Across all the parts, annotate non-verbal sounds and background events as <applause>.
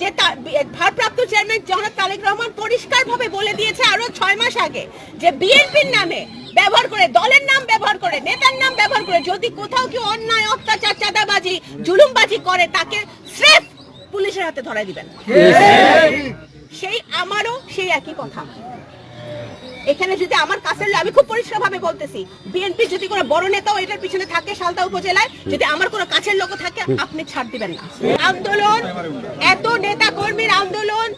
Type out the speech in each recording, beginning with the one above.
যে ভারপ্রাপ্ত চেয়ারম্যান জনাব তারেক রহমান পরিষ্কারভাবে বলে দিয়েছে আরও ছয় মাস আগে যে বিএনপির নামে ব্যবহার করে দলের নাম ব্যবহার করে নেতার নাম ব্যবহার করে যদি কোথাও কেউ অন্যায় অত্যাচার চাঁদাবাজি জুলুমবাজি করে তাকে স্রেফ পুলিশের হাতে ধরাই দিবেন। সেই আমারও সেই একই কথা। এখানে যদি আমার কাছের আমি খুব পরিষ্কার ভাবে বলতেছি। বিএনপি যদি কোনো বড় নেতাও এটার পিছনে থাকে সালদা উপজেলায়, যদি আমার কোনো কাছের লোক থাকে, আপনি ছাড় দিবেন না। আন্দোলন, এত নেতা কর্মীর আন্দোলন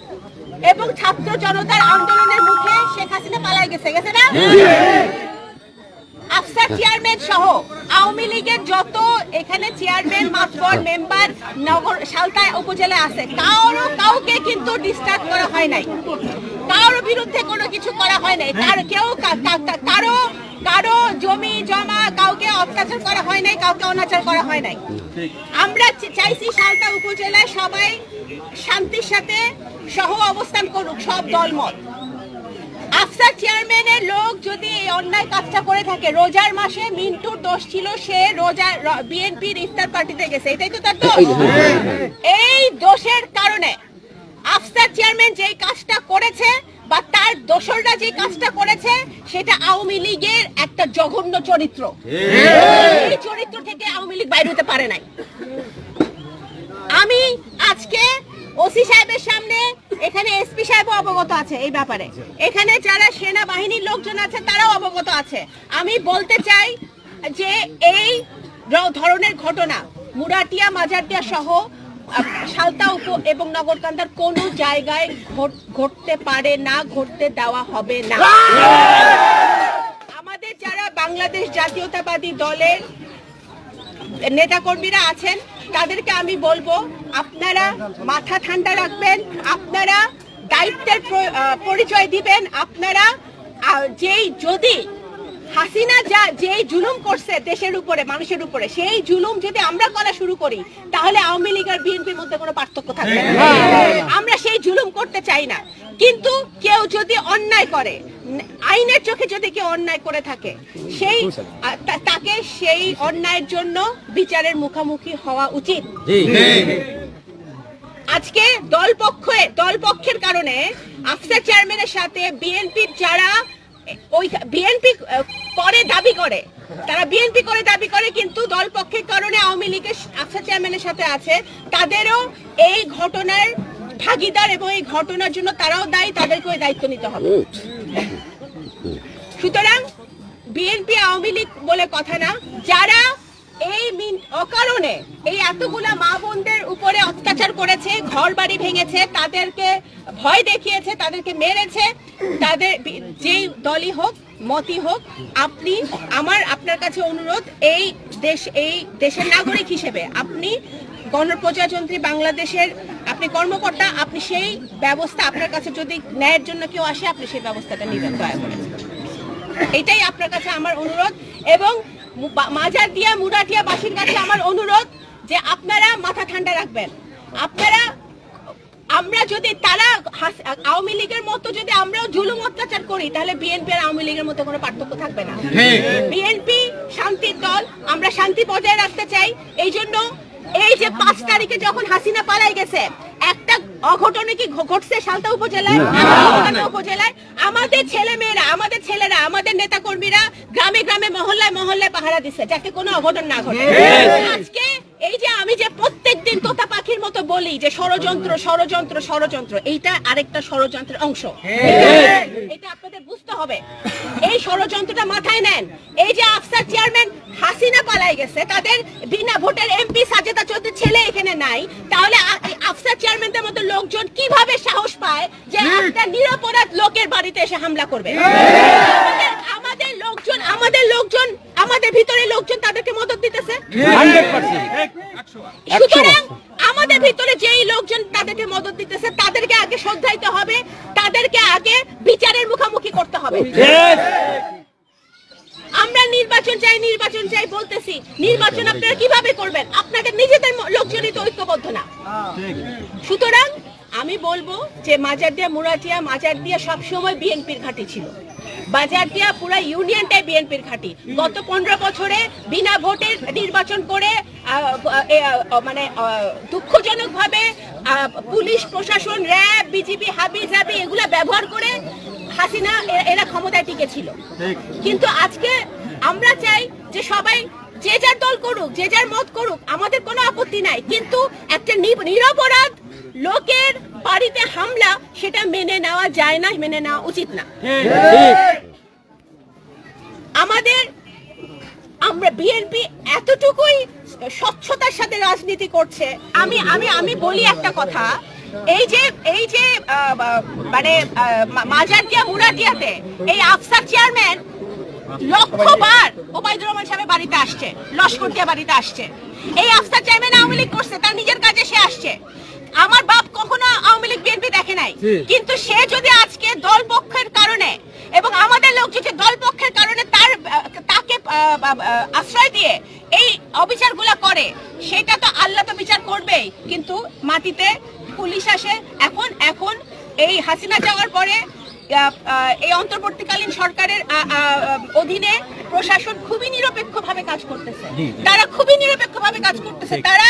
এবং ছাত্র জনতার আন্দোলনের মুখে শেখ হাসিনা পালাই গেছে গেছে না? আফসার চেয়ারম্যান সহ আওয়ামী লীগের যত এখানে চেয়ারম্যান মাতবর মেম্বার, নগর, সালতা উপজেলায় আছে, কারও কাউকে কিন্তু ডিস্টার্ব করা হয় নাই। কারও বিরুদ্ধে কোনো কিছু করা হয় নাই। কার কেউ কারও কারও জমি, জমা কাউকে অত্যাচার করা হয় নাই, কাউকে অনাচার করা হয় নাই। আমরা চাইছি সালতা উপজেলায় সবাই শান্তির সাথে সহ অবস্থান করুক, সব দলমত। আফসার চেয়ারম্যানের লোক যদি এই অন্যায় কাজটা করে থাকে রোজার মাসে মিন্টুর দোষ ছিল সে রোজা বিএনপির ইফতার পার্টিতে গেছে। এটাই তো তার দোষ। এই দোষের কারণে আফসার চেয়ারম্যান যেই কাজটা করেছে বা তার দোসররা যে কাজটা করেছে সেটা আওয়ামী লীগের একটা জঘন্য চরিত্র। এই চরিত্র থেকে আওয়ামী লীগ বাইরে হতে পারে নাই। আমি আজকে ওসি সাহেবের সামনে এখানে এসপি সাহেবও অবগত আছে এই ব্যাপারে। এখানে যারা সেনাবাহিনীর লোকজন আছে, তারাও অবগত আছে। আমি বলতে চাই যে এই ধরনের ঘটনা মুরাটিয়া, মাজারটিয়া সহ সালতা উপ এবং নগরকান্দার কোনো জায়গায় ঘটতে পারে না, ঘটতে দেওয়া হবে না। আমাদের যারা বাংলাদেশ জাতীয়তাবাদী দলের নেতাকর্মীরা আছেন তাদেরকে আমি বলব আপনারা মাথা ঠান্ডা রাখবেন আপনারা দায়িত্বের পরিচয় দিবেন আপনারা যেই যদি হাসিনা যা যেই জুলুম করছে দেশের উপরে মানুষের উপরে সেই জুলুম যদি আমরা করা শুরু করি তাহলে আওয়ামী লীগ আর বিএনপির মধ্যে কোনো পার্থক্য থাকবে না। আমরা সেই জুলুম করতে চাই না। কিন্তু কেউ যদি অন্যায় করে আইনের চোখে যদি কেউ অন্যায় করে থাকে সেই তাকে সেই অন্যায়ের জন্য বিচারের মুখোমুখি হওয়া উচিত। আজকে দল পক্ষে দল পক্ষের কারণে আফসার চেয়ারম্যানের সাথে বিএনপির যারা ওই বিএনপি করে দাবি করে তারা বিএনপি করে দাবি করে কিন্তু দল পক্ষের কারণে আওয়ামী লীগের আফসার চেয়ারম্যানের সাথে আছে তাদেরও এই ঘটনার ভাগিদার এবং এই ঘটনার জন্য তারাও দায়ী তাদেরকে দায়িত্ব নিতে হবে। সুতরাং বিএনপি আওয়ামী লীগ বলে কথা না। যারা এই অকারণে এই এতগুলা মা বোনদের উপরে অত্যাচার করেছে ঘর বাড়ি ভেঙেছে, তাদেরকে ভয় দেখিয়েছে, তাদেরকে মেরেছে, তাদের যেই দলই হোক মতি হোক, আপনি আমার, আপনার কাছে অনুরোধ, এই দেশ এই দেশের নাগরিক হিসেবে আপনি গণপ্রজাতন্ত্রী বাংলাদেশের আপনি কর্মকর্তা, আপনি সেই ব্যবস্থা আপনার কাছে যদি ন্যায়ের জন্য কেউ আসে, আপনি সেই ব্যবস্থাটা নেবেন, দয়া করে। এটাই আপনার কাছে আমার অনুরোধ এবং মাজার দিয়া মুরাটিয়া বাসীর কাছে আমার অনুরোধ যে আপনারা মাথা ঠান্ডা রাখবেন। আপনারা আমরা যদি তারা আওয়ামী লীগের মতো যদি আমরাও জুলুম অত্যাচার করি তাহলে বিএনপি আর আওয়ামী লীগের মধ্যে কোনো পার্থক্য থাকবে না। বিএনপি শান্তির দল আমরা শান্তি বজায় রাখতে চাই। এই জন্য এই যে পাঁচ তারিখে যখন হাসিনা পালাই গেছে একটা অঘটনে কি ঘটছে সালতা উপজেলায়? উপজেলায় আমাদের ছেলে মেয়েরা আমাদের ছেলেরা আমাদের নেতা কর্মীরা গ্রামে গ্রামে মহল্লায় মহল্লায় পাহারা দিচ্ছে যাতে কোনো অঘটন না ঘটে। আজকে এই যে আমি যে প্রত্যেকদিন তোতা পাখির মতো বলি যে ষড়যন্ত্র ষড়যন্ত্র ষড়যন্ত্র এইটা আরেকটা ষড়যন্ত্রের অংশ। এটা- এটা আপনাদের বুঝতে হবে। এই ষড়যন্ত্রটা মাথায় নেন। এই যে আফসার চেয়ারম্যান হাসিনা পালাই গেছে তাদের বিনা ভোটের এমপি সাজেদা চৌধুরীর ছেলে এখানে নাই তাহলে আফসার চেয়ারম্যানদের মতো লোকজন কীভাবে সাহস পায় যে একটা নিরপরাধ লোকের বাড়িতে এসে হামলা করবে? আমাদের- আমাদের লোকজন আমাদের লোকজন আমাদের ভিতরে লোকজন তাদেরকে মদত দিতেছে? সুতরাং আমাদের ভিতরে যেই লোকজন তাদেরকে মদত দিতেছে তাদেরকে আগে শ্রদ্ধাইতে হবে তাদেরকে আগে বিচারের মুখোমুখি করতে হবে। আমরা নির্বাচন চাই নির্বাচন চাই বলতেছি। নির্বাচন আপনারা কীভাবে করবেন? আপনাদের নিজেদের লোকজনই তো ঐক্যবদ্ধ না। সুতরাং আমি বলব যে মাজার দিয়া মুরাটিয়া মাজার দিয়া সবসময় বিএনপির ঘাঁটি ছিল। বাজারটিয়া পুরো ইউনিয়নটাই বিএনপির ঘাঁটি গত পনেরো বছরে বিনা ভোটে নির্বাচন করে মানে দুঃখজনক ভাবে পুলিশ প্রশাসন র্যাব বিজেপি হাবি জাবি এগুলা ব্যবহার করে হাসিনা এরা ক্ষমতায় টিকেছিল। কিন্তু আজকে আমরা চাই যে সবাই যে যার দল করুক যে যার মত করুক আমাদের কোনো আপত্তি নাই। কিন্তু একটা নিরপরাধ লোকের বাড়িতে হামলা সেটা মেনে নেওয়া যায় না মেনে নেওয়া উচিত না। আমাদের আমরা বিএনপি এতটুকুই স্বচ্ছতার সাথে রাজনীতি করছে। আমি আমি আমি বলি একটা কথা। এই যে এই যে মানে আহ, মা- মাজারটিয়া মুরাটিয়াতে এই আফসার চেয়ারম্যান লক্ষবার ওবায়দুর রহমান সাহেবের বাড়িতে আসছে লস্করটিয়া বাড়িতে আসছে। এই আফসার চেয়ারম্যান আওয়ামী লীগ করছে তার নিজের কাজে সে আসছে। আমার বাপ কখনো আওয়ামী লীগ বিএনপি দেখে নাই। কিন্তু সে যদি আজকে দল পক্ষের কারণে এবং আমাদের লোক যদি দল পক্ষের কারণে তার তাকে আশ্রয় দিয়ে এই অবিচারগুলো করে সেটা তো আল্লাহ তো বিচার করবেই। কিন্তু মাটিতে পুলিশ আসে। এখন এখন এই হাসিনা যাওয়ার পরে এই অন্তর্বর্তীকালীন সরকারের অধীনে প্রশাসন খুবই নিরপেক্ষভাবে কাজ করতেছে। তারা খুবই নিরপেক্ষভাবে কাজ করতেছে। তারা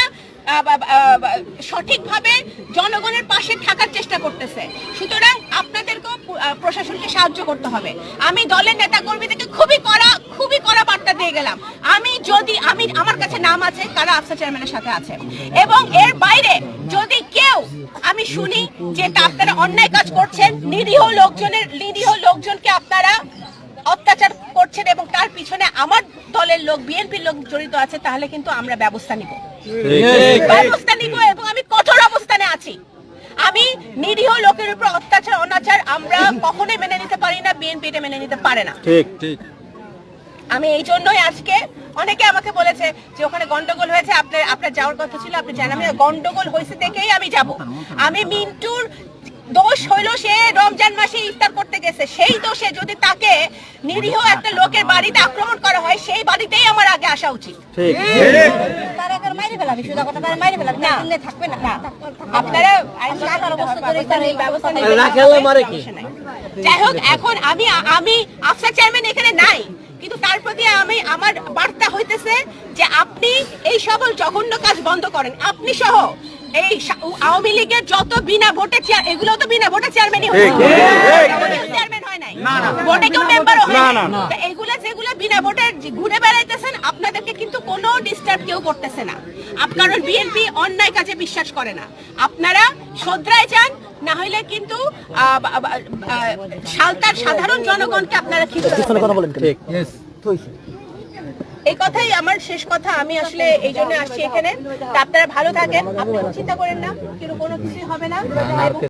সঠিকভাবে জনগণের পাশে থাকার চেষ্টা করতেছে। সুতরাং আপনাদেরকেও প্রশাসনকে সাহায্য করতে হবে। আমি দলের নেতা কর্মীদেরকে খুবই কড়া খুবই কড়া বার্তা দিয়ে গেলাম। আমি যদি, আমি, আমার কাছে নাম আছে, তারা আফসার চেয়ারম্যানের সাথে আছে। এবং এর বাইরে যদি কেউ, আমি শুনি যে আপনারা অন্যায় কাজ করছেন, নিরীহ লোকজনের, নিরীহ লোকজনকে আপনারা অত্যাচার করছেন এবং তার পিছনে আমার দলের লোক বিএনপির লোক জড়িত আছে তাহলে কিন্তু আমরা ব্যবস্থা নিব। ব্যবস্থা নিব এবং আমি কঠোর অবস্থানে আছি। আমি নিরীহ লোকের উপর অত্যাচার অনাচার আমরা <laughs> কখনোই মেনে নিতে পারি না বিএনপি এটা মেনে নিতে পারে না। ঠিক ঠিক। আমি এই জন্যই আজকে অনেকে আমাকে বলেছে যে ওখানে গন্ডগোল হয়েছে আপনার আপনার যাওয়ার কথা ছিল আপনি জানেন আমি গন্ডগোল হয়েছে দেখেই আমি যাব। আমি মিন্টুর দোষ হইল সে রমজান মাসে ইফতার করতে গেছে। সেই দোষে যদি তাকে নিরীহ একটা লোকের বাড়িতে আক্রমণ করা হয় সেই বাড়িতেই আমার আগে আসা উচিত। যাই হোক এখন আমি আমি আফসার চেয়ারম্যান এখানে নাই কিন্তু তার প্রতি আমি আমার বার্তা হইতেছে যে আপনি এই সকল জঘন্য কাজ বন্ধ করেন। আপনি সহ এই আওয়ামী লীগের যত বিনা ভোটে চেয়ার এগুলো তো বিনা ভোটে চেয়ারম্যানই চেয়ারম্যান হয় নাই। ভোটে কেউ মেম্বারও হয় না, নাই। না, না। তা এগুলো যেগুলো বিনা ভোটে ঘুরে বেড়াইতেছেন আপনাদেরকে কিন্তু কোনো ডিস্টার্ব কেউ করতেছে না। আপ- বিএনপি অন্যায় কাজে বিশ্বাস করে না। আপনারা শ্রদ্ধায় যান না হইলে কিন্তু সালতার সাধারণ জনগণকে আপনারা ঠিক এই কথাই আমার শেষ কথা। আমি আসলে এই জন্য আসছি এখানে। আপনারা ভালো থাকেন। আপনি চিন্তা করেন না কিন্তু কোনো কিছুই হবে না।